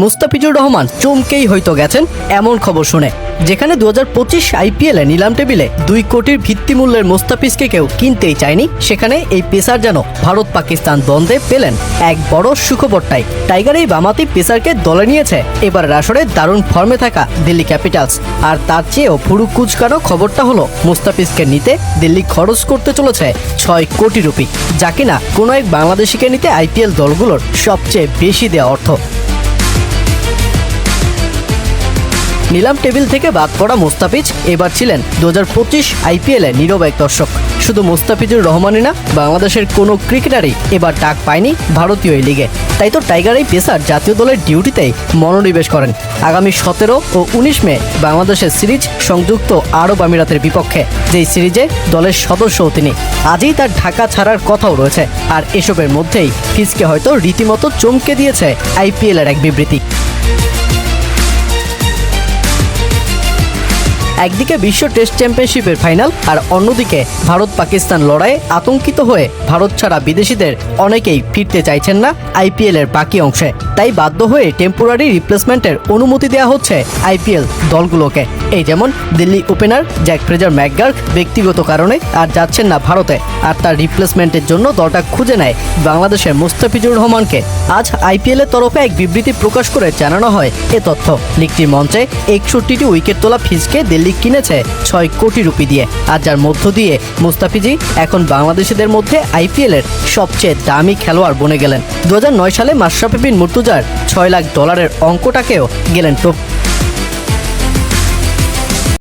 মুস্তাফিজুর রহমান চমকেই হয়তো গেছেন এমন খবর শুনে। যেখানে দু হাজার পঁচিশ আইপিএল আইপিএলে নিলাম টেবিলে দুই কোটির ভিত্তিমূল্যের মুস্তাফিজকে কেউ কিনতেই চায়নি, সেখানে এই পেসার যেন ভারত পাকিস্তান দ্বন্দ্বে পেলেন এক বড় সুখবরটাই। টাইগার এই বামাতি পেসারকে দলে নিয়েছে। এবার আসরে দারুণ ফর্মে থাকা দিল্লি ক্যাপিটালস। আর তার চেয়েও ফুরু কুচকানো খবরটা হলো, মুস্তাফিজকে নিতে দিল্লি খরচ করতে চলেছে ছয় কোটি রুপি, যা কিনা কোনো এক বাংলাদেশিকে নিতে আইপিএল দলগুলোর সবচেয়ে বেশি দেওয়া অর্থ। নিলাম টেবিল থেকে বাদ পড়া মোস্তাফিজ এবার ছিলেন দু হাজার পঁচিশ আইপিএলে নীরব এক দর্শক। শুধু মুস্তাফিজুর রহমানই না, বাংলাদেশের কোনো ক্রিকেটারই এবার ডাক পায়নি ভারতীয় এই লিগে। তাই তো টাইগার এই পেসার জাতীয় দলের ডিউটিতেই মনোনিবেশ করেন। আগামী সতেরো ও উনিশ মে বাংলাদেশের সিরিজ সংযুক্ত আরব আমিরাতের বিপক্ষে, যেই সিরিজে দলের সদস্যও তিনি। আজই তার ঢাকা ছাড়ার কথাও রয়েছে, আর এসবের মধ্যেই ফিজকে হয়তো রীতিমতো চমকে দিয়েছে আইপিএলের এক বিবৃতি। একদিকে বিশ্ব টেস্ট চ্যাম্পিয়নশিপের ফাইনাল আর অন্যদিকে ভারত পাকিস্তান লড়াইয়ে আতঙ্কিত হয়ে ভারত ছাড়া বিদেশিদের অনেকেই ফিরতে চাইছেন না আইপিএল এর বাকি অংশে। তাই বাধ্য হয়ে টেম্পোরারি রিপ্লেসমেন্টের অনুমতি দেওয়া হচ্ছে আইপিএল দলগুলোকে। এই যেমন Delhi opener Jake Fraser McGurk ব্যক্তিগত কারণে আর যাচ্ছেন না ভারতে। আর তার রিপ্লেসমেন্টের জন্য দলটা খুঁজে নেয় বাংলাদেশের মুস্তাফিজুর রহমানকে। আজ আইপিএল এর তরফে এক বিবৃতি প্রকাশ করে জানানো হয় এ তথ্য। লিগটির মঞ্চে একষট্টিটি উইকেট তোলা ফিজকে দিল্লি কিনেছে ছয় কোটি রুপি দিয়ে। আর যার মধ্য দিয়ে মুস্তাফিজি এখন বাংলাদেশিদের মধ্যে আইপিএল এর সবচেয়ে দামি খেলোয়াড় বনে গেলেন। দু হাজার নয় সালে মাশরাফি বিন মুর্তুজার ছয় লাখ ডলারের অঙ্কটাকেও গেলেন টপ